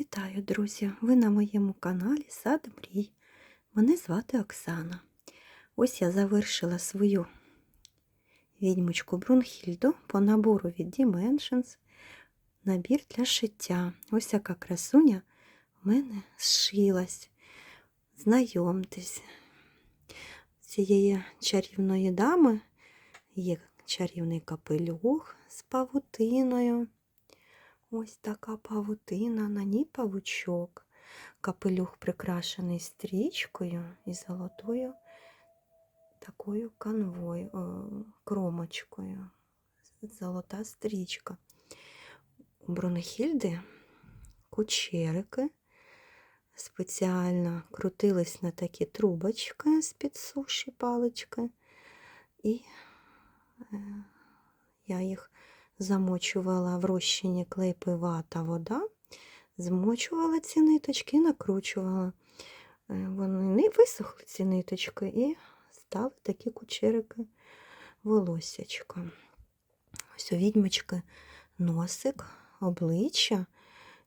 Вітаю, друзі! Ви на моєму каналі Сад Мрій. Мене звати Оксана. Ось я завершила свою відьмочку Брунхільду по набору від Dimensions. Набір для шиття. Ось яка красуня в мене зшилась. Знайомтесь, цієї чарівної дами є чарівний капелюх з павутиною. Ось така павутина, на ній павучок. Капелюх прикрашений стрічкою і золотою такою канвою, кромочкою. Золота стрічка. У Брунхільди кучерики спеціально крутились на такі трубочки з-під суші палички. І е, я їх замочувала в розчині клей та вода, змочувала ці ниточки накручувала. Е, Вони не висохли ці ниточки і стали такі кучерики волосячка. Ось у відьмочки носик, обличчя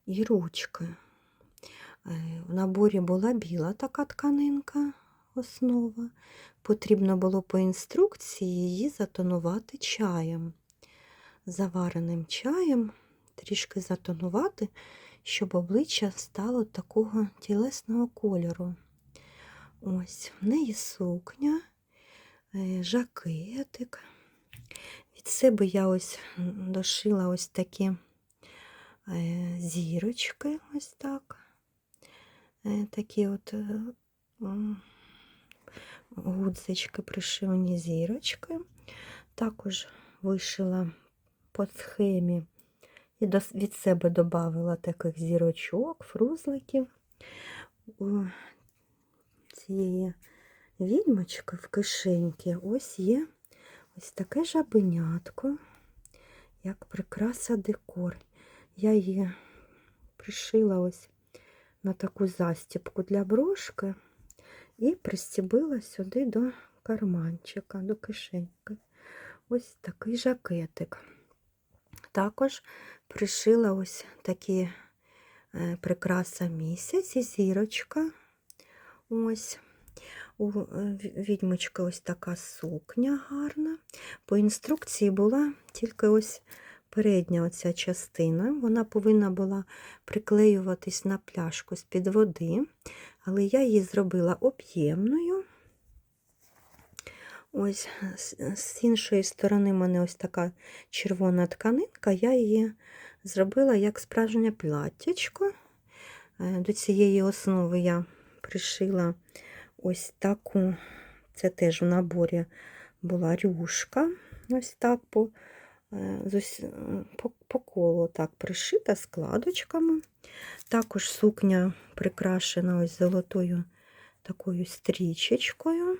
і ручки. Е, В наборі була біла така тканинка, основа. Потрібно було по інструкції її затонувати чаєм завареним чаєм, трішки затонувати, щоб обличчя стало такого тілесного кольору. Ось, в неї сукня, е, жакетик. Від себе я ось дошила ось такі е, зірочки, ось так. Е, Такі от гудзички, пришивні зірочки. Також вишила по схемі і від себе додавала таких зірочок, фрузликів. У цієї відьмочки в кишеньки ось є ось таке жабенятко, як прикраса декор. Я її пришила ось на таку застіпку для брошки і пристібила сюди до карманчика, до кишеньки. Ось такий жакетик. Також пришила ось такі е, прикраса місяць і зірочка. Ось. У е, відьмочки ось така сукня гарна. По інструкції була тільки ось передня оця частина. Вона повинна була приклеюватись на пляшку з-під води, але я її зробила об'ємною. Ось з, іншої сторони в мене ось така червона тканинка, я її зробила як справжнє платтячко. Е, До цієї основи я пришила ось таку, це теж в наборі була рюшка, ось так по, е, е, по, по колу так пришита складочками. Також сукня прикрашена ось золотою такою стрічечкою.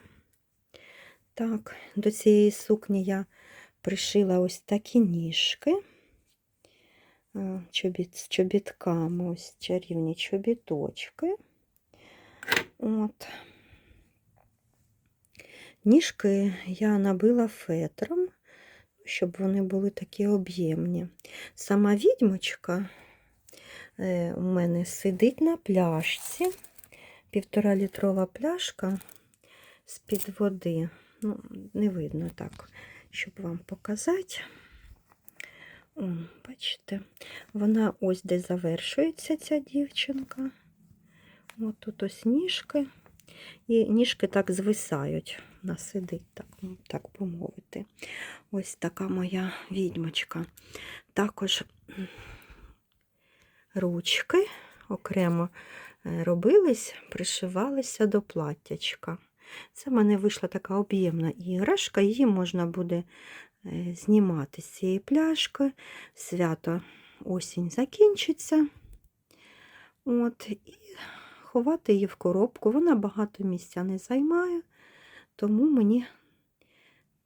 Так, до цієї сукні я пришила ось такі ніжки чобіт, з чобітками, ось чарівні чобіточки. От. Ніжки я набила фетром, щоб вони були такі об'ємні. Сама відьмочка е, у мене сидить на пляшці, півтора літрова пляшка з-під води. Ну, не видно так, щоб вам показати. О, бачите, вона ось де завершується ця дівчинка. От тут ось ніжки. І ніжки так звисають. Вона сидить, так, ну, так помовити. Ось така моя відьмочка. Також ручки окремо е, робились, пришивалися до платтячка. Це в мене вийшла така об'ємна іграшка, її можна буде е, знімати з цієї пляшки. Свято осінь закінчиться. От, і ховати її в коробку. Вона багато місця не займає, тому мені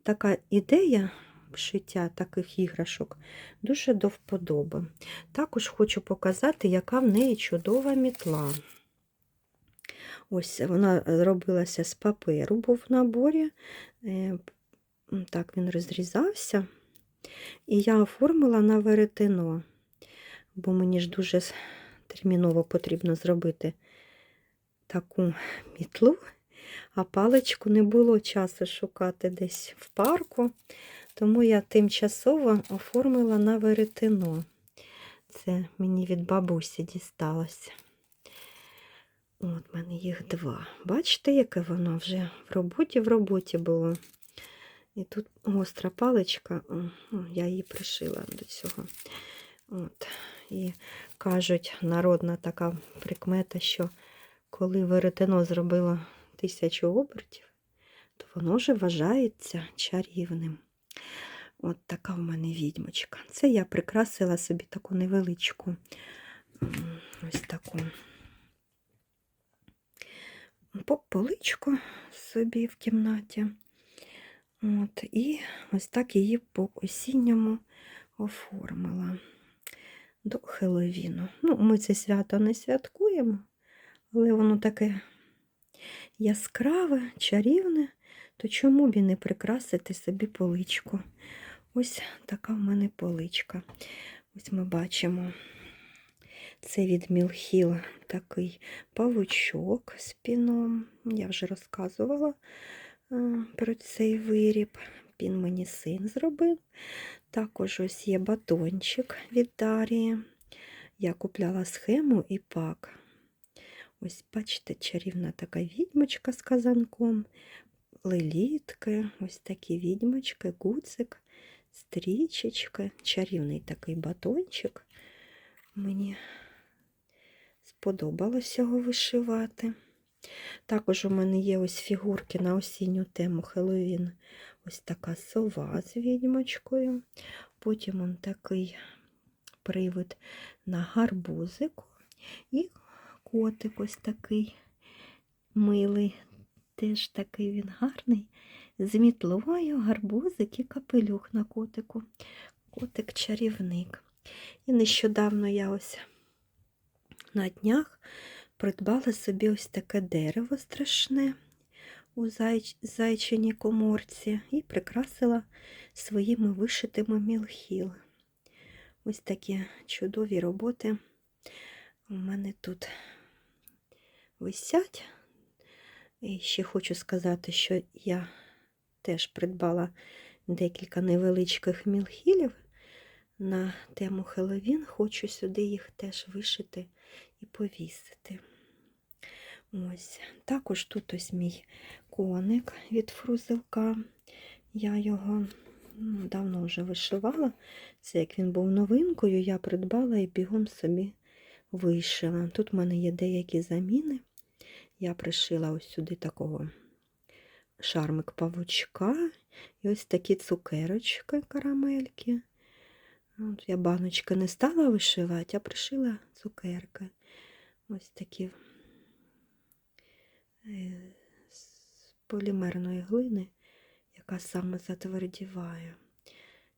така ідея шиття таких іграшок дуже до вподоби. Також хочу показати, яка в неї чудова мітла. Ось вона робилася з паперу, був в наборі. Е, Так він розрізався. І я оформила на веретено, бо мені ж дуже терміново потрібно зробити таку мітлу, а паличку не було часу шукати десь в парку, тому я тимчасово оформила на веретено. Це мені від бабусі дісталося. От в мене їх два. Бачите, яке воно вже в роботі в роботі було. І тут гостра паличка, я її пришила до цього. От. І кажуть, народна така прикмета, що коли веретено зробило тисячу обертів, то воно вже вважається чарівним. От така в мене відьмочка. Це я прикрасила собі таку невеличку, ось таку поличку собі в кімнаті. От, і ось так її по осінньому оформила до Хеловіну. Ну, ми це свято не святкуємо, але воно таке яскраве, чарівне, то чому б і не прикрасити собі поличку? Ось така в мене поличка. Ось ми бачимо. Це від Мілхіл такий павучок з піном. Я вже розказувала е, про цей виріб. Пін мені син зробив. Також ось є батончик від Дарії. Я купляла схему і пак. Ось, бачите, чарівна така відьмочка з казанком, лелітки, ось такі відьмочки, гуцик, стрічечки, чарівний такий батончик. Мені сподобалось його вишивати. Також у мене є ось фігурки на осінню тему Хеллоуін. Ось така сова з відьмочкою. Потім он такий привид на гарбузику. І котик ось такий милий. Теж такий він гарний. З мітлою, гарбузик і капелюх на котику. Котик чарівник. І нещодавно я ось на днях придбала собі ось таке дерево страшне у зайч... зайчиній коморці і прикрасила своїми вишитими мілхіл. Ось такі чудові роботи у мене тут висять. І ще хочу сказати, що я теж придбала декілька невеличких мілхілів на тему Хеллоуін. Хочу сюди їх теж вишити і повісити. Ось. Також тут ось мій коник від фрузилка. Я його ну, давно вже вишивала. Це як він був новинкою, я придбала і бігом собі вишила. Тут в мене є деякі заміни. Я пришила ось сюди такого шармик павучка і ось такі цукерочки, карамельки. От я баночки не стала вишивати, а пришила цукерки. Ось такі е, з полімерної глини, яка саме затвердіває.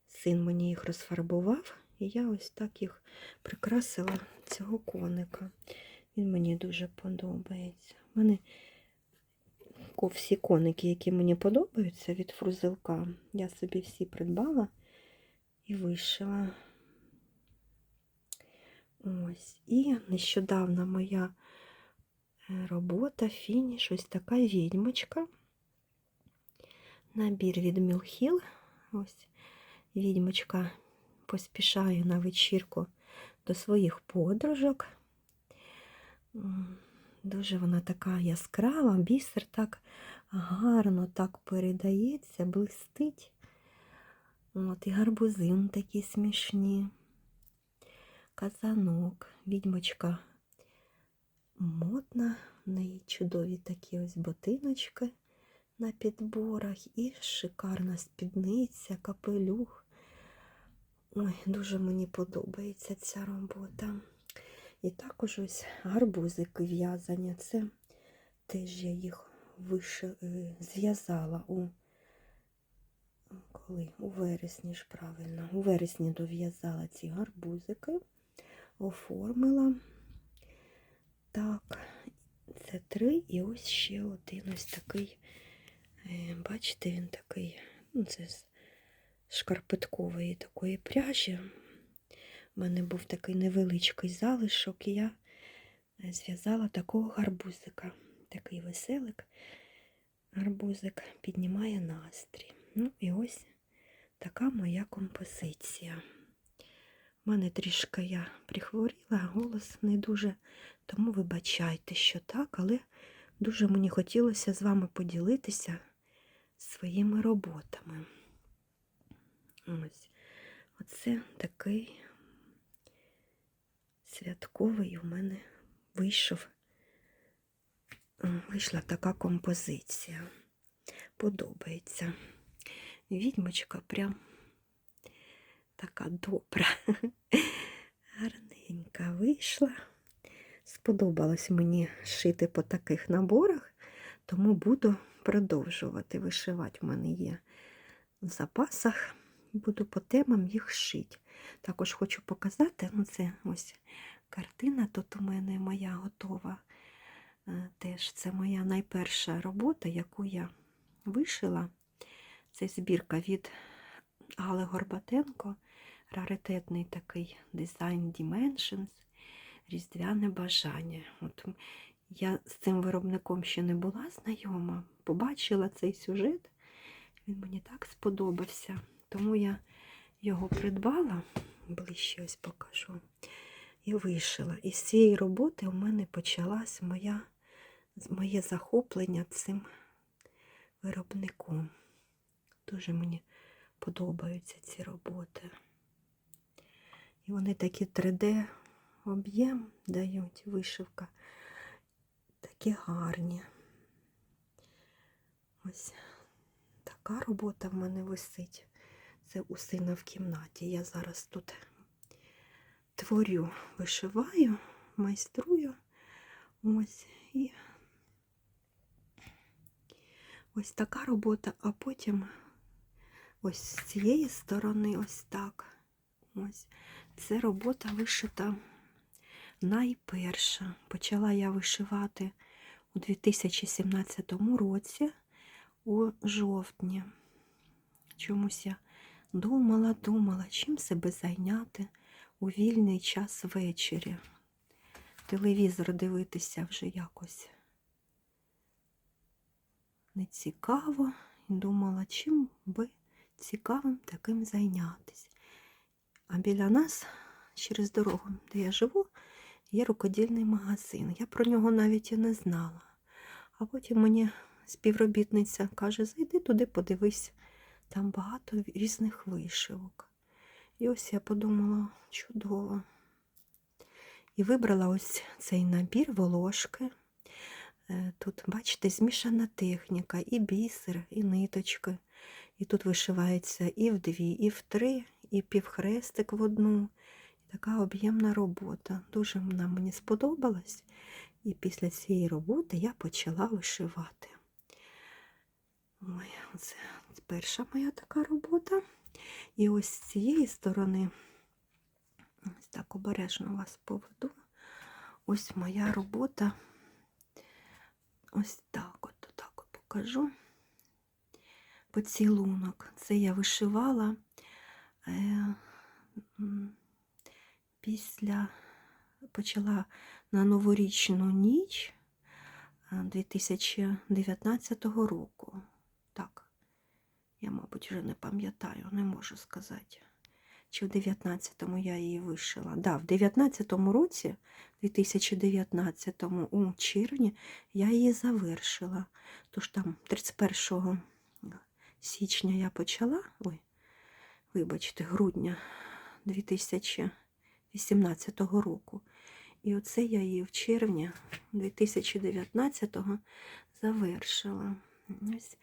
Син мені їх розфарбував, і я ось так їх прикрасила цього коника. Він мені дуже подобається. У мене всі коники, які мені подобаються від фрузилка, я собі всі придбала і вишила. Ось. І нещодавно моя е, робота, фініш, ось така відьмочка. Набір від Мілхіл. Ось відьмочка поспішає на вечірку до своїх подружок. Дуже вона така яскрава, бісер так гарно так передається, блистить. От, і гарбузин такі смішні. Казанок, відьмочка модна, в неї чудові такі ось ботиночки на підборах і шикарна спідниця, капелюх. Ой, дуже мені подобається ця робота. І також ось гарбузики в'язання. Це теж я їх е, зв'язала у коли? У вересні ж правильно. У вересні дов'язала ці гарбузики, оформила. Так, це три і ось ще один ось такий. е, Бачите, він такий, ну, це з шкарпеткової такої пряжі. У мене був такий невеличкий залишок, і я зв'язала такого гарбузика. Такий веселик. Гарбузик піднімає настрій. Ну і ось така моя композиція. У мене трішки я прихворіла, голос не дуже, тому вибачайте, що так, але дуже мені хотілося з вами поділитися своїми роботами. Ось. Оце такий святковий у мене вийшов. Вийшла така композиція. Подобається. Відьмочка прям така добра, гарненька вийшла. Сподобалось мені шити по таких наборах, тому буду продовжувати вишивати. У мене є в запасах. Буду по темам їх шити. Також хочу показати, ну це ось картина тут у мене моя готова. Е, Теж це моя найперша робота, яку я вишила. Це збірка від Гали Горбатенко, раритетний такий дизайн Dimensions, Різдвяне бажання. От я з цим виробником ще не була знайома, побачила цей сюжет, він мені так сподобався, тому я його придбала, ближче ось покажу, і вишила. І з цієї роботи у мене почалась моє захоплення цим виробником. Дуже мені подобаються ці роботи. І вони такі 3D об'єм дають, вишивка. Такі гарні. Ось така робота в мене висить. Це у сина в кімнаті. Я зараз тут творю, вишиваю, майструю. Ось і ось така робота, а потім ось з цієї сторони, ось так. Ось. Це робота вишита найперша. Почала я вишивати у 2017 році у жовтні. Чомусь я думала, думала, чим себе зайняти у вільний час ввечері. Телевізор дивитися вже якось не цікаво. Думала, чим би цікавим таким зайнятися. А біля нас, через дорогу, де я живу, є рукодільний магазин. Я про нього навіть і не знала. А потім мені співробітниця каже: зайди туди, подивись, там багато різних вишивок. І ось я подумала, чудово. І вибрала ось цей набір волошки. Е, Тут, бачите, змішана техніка, і бісер, і ниточки. І тут вишивається і в дві, і в три, і півхрестик в одну. Така об'ємна робота. Дуже вона мені сподобалась. І після цієї роботи я почала вишивати. Ой, це перша моя така робота. І ось з цієї сторони, ось так обережно вас поведу. Ось моя робота. Ось так от, так от покажу. Поцілунок. Це я вишивала е, після почала на новорічну ніч е, 2019 року. Так, я, мабуть, вже не пам'ятаю, не можу сказати. Чи в 19-му я її вишила. Да, в 19-му році, 2019-му, у червні, я її завершила. Тож там 31 січня я почала, ой, вибачте, грудня 2018 року. І оце я її в червні 2019-го завершила. Ось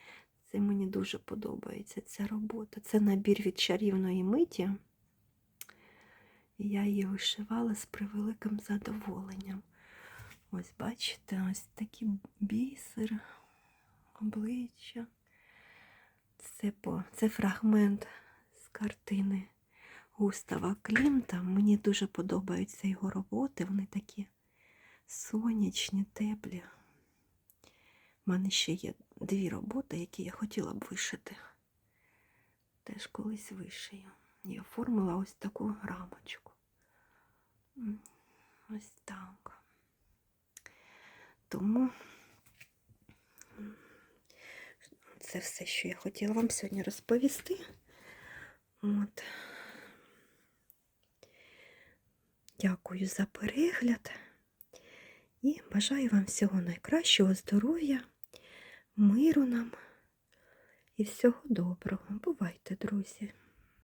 це мені дуже подобається ця робота. Це набір від чарівної миті. Я її вишивала з превеликим задоволенням. Ось, бачите, ось такі бісер, обличчя. Це, по, це фрагмент з картини Густава Клімта. Мені дуже подобаються його роботи. Вони такі сонячні, теплі. У мене ще є дві роботи, які я хотіла б вишити. Теж колись вишию. І оформила ось таку рамочку. Ось так. Тому це все, що я хотіла вам сьогодні розповісти. От. Дякую за перегляд і бажаю вам всього найкращого здоров'я, миру нам і всього доброго. Бувайте, друзі!